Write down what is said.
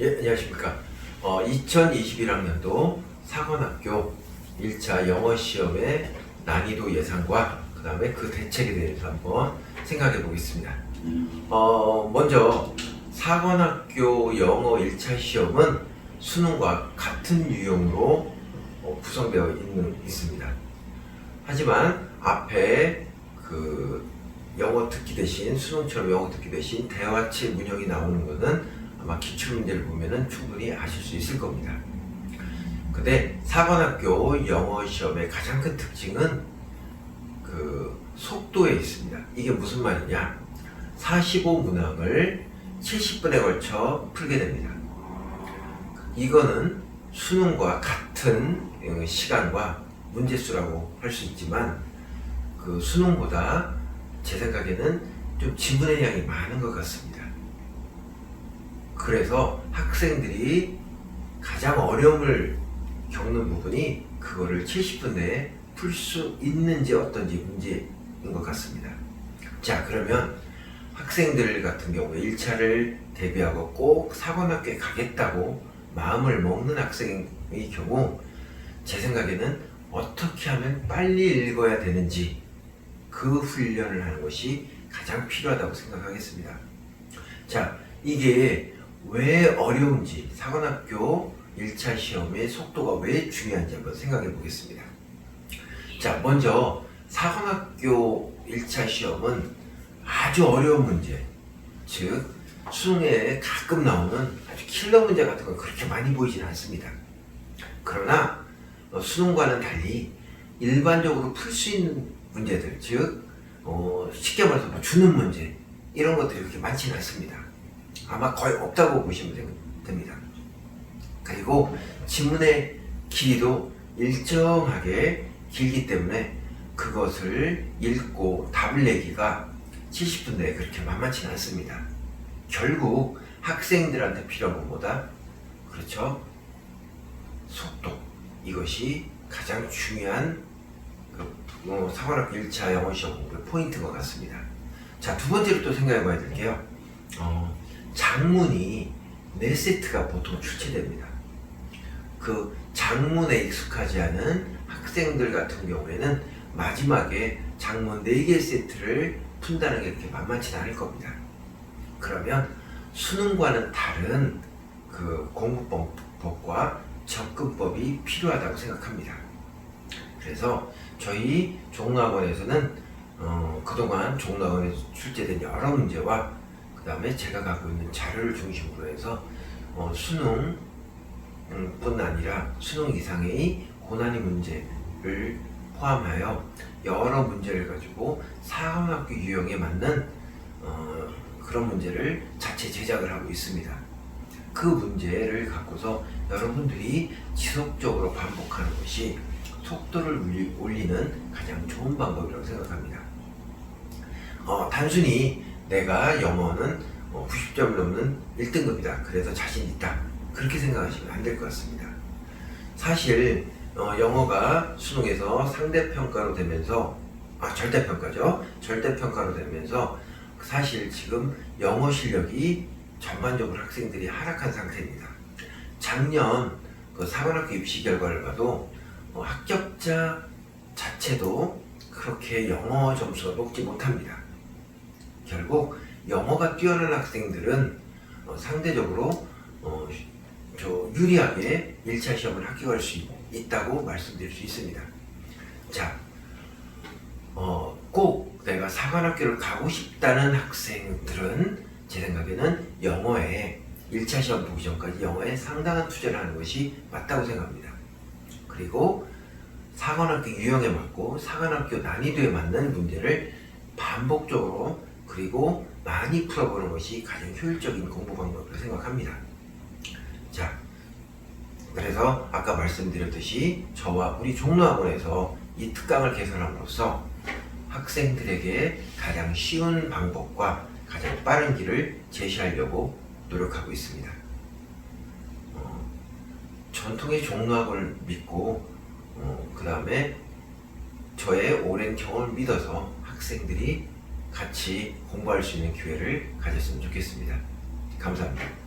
예, 안녕하십니까. 어, 2021학년도 사관학교 1차 영어 시험의 난이도 예상과 그 다음에 그 대책에 대해서 한번 생각해 보겠습니다. 어, 먼저 사관학교 영어 1차 시험은 수능과 같은 유형으로 어, 구성되어 있는, 있습니다. 하지만 앞에 그 영어 듣기 대신 수능처럼 영어 듣기 대신 대화체 문형이 나오는 것은 아마 기출 문제를 보면은 충분히 아실 수 있을 겁니다. 근데 사관학교 영어 시험의 가장 큰 특징은 그 속도에 있습니다. 이게 무슨 말이냐? 45 문항을 70분에 걸쳐 풀게 됩니다. 이거는 수능과 같은 어, 시간과 문제수라고 할 수 있지만 그 수능보다 제 생각에는 좀 지문의 양이 많은 것 같습니다. 그래서 학생들이 가장 어려움을 겪는 부분이 그거를 70분 내에 풀 수 있는지 어떤지 문제인 것 같습니다. 자, 그러면 학생들 같은 경우에 1차를 대비하고 꼭 사관학교에 가겠다고 마음을 먹는 학생의 경우 제 생각에는 어떻게 하면 빨리 읽어야 되는지 그 훈련을 하는 것이 가장 필요하다고 생각하겠습니다. 자, 이게 왜 어려운지 사관학교 1차 시험의 속도가 왜 중요한지 한번 생각해 보겠습니다. 자, 먼저 사관학교 1차 시험은 아주 어려운 문제, 즉 수능에 가끔 나오는 아주 킬러 문제 같은 건 그렇게 많이 보이지는 않습니다. 그러나 어, 수능과는 달리 일반적으로 풀 수 있는 문제들, 즉 어, 쉽게 말해서 뭐 주는 문제 이런 것들이 그렇게 많지는 않습니다. 아마 거의 없다고 보시면 되- 됩니다. 그리고 지문의 길이도 일정하게 길기 때문에 그것을 읽고 답을 내기가 70분 내에 그렇게 만만치는 않습니다. 결국 학생들한테 필요한 것보다 그렇죠 속도 이것이 가장 중요한 그, 어, 사관학교 1차 영어 시험 포인트인 것 같습니다. 자, 두 번째로 또 생각해 봐야 될 게요. 어, 장문이 네 세트가 보통 출제됩니다. 그 장문에 익숙하지 않은 학생들 같은 경우에는 마지막에 장문 4개 세트를 푼다는 게 그렇게 만만치 않을 겁니다. 그러면 수능과는 다른 그 공부법과 접근법이 필요하다고 생각합니다. 그래서 저희 종로학원에서는 어, 그동안 종로학원에서 출제된 여러 문제와 그 다음에 제가 갖고 있는 자료를 중심으로 해서 어, 수능 음, 뿐 아니라 수능 이상의 고난이 문제를 포함하여 여러 문제를 가지고 사관학교 유형에 맞는 어, 그런 문제를 자체 제작을 하고 있습니다. 그 문제를 갖고서 여러분들이 지속적으로 반복하는 것이 속도를 올리- 올리는 가장 좋은 방법이라고 생각합니다. 어, 단순히 내가 영어는 어, 90점을 넘는 1등급이다. 그래서 자신 있다. 그렇게 생각하시면 안 될 것 같습니다. 사실 어, 영어가 수능에서 상대평가로 되면서 아 절대평가죠. 절대평가로 되면서 사실 지금 영어 실력이 전반적으로 학생들이 하락한 상태입니다. 작년 그 사관학교 입시 결과를 봐도 어, 합격자 자체도 그렇게 영어 점수가 높지 못합니다. 결국 영어가 뛰어난 학생들은 어, 상대적으로 어, 저 유리하게 1차 시험을 합격할 수 있- 있다고 말씀드릴 수 있습니다. 자, 어, 꼭 내가 사관학교를 가고 싶다는 학생들은 제 생각에는 영어에 1차 시험 보기 전까지 영어에 상당한 투자를 하는 것이 맞다고 생각합니다. 그리고 사관학교 유형에 맞고 사관학교 난이도에 맞는 문제를 반복적으로 그리고 많이 풀어보는 것이 가장 효율적인 공부 방법이라고 생각합니다. 자, 그래서 아까 말씀드렸듯이 저와 우리 종로학원에서 이 특강을 개설함으로써 학생들에게 가장 쉬운 방법과 가장 빠른 길을 제시하려고 노력하고 있습니다. 어, 전통의 종로학원을 믿고 어, 그 다음에 저의 오랜 경험을 믿어서 학생들이 같이 공부할 수 있는 기회를 가졌으면 좋겠습니다. 감사합니다.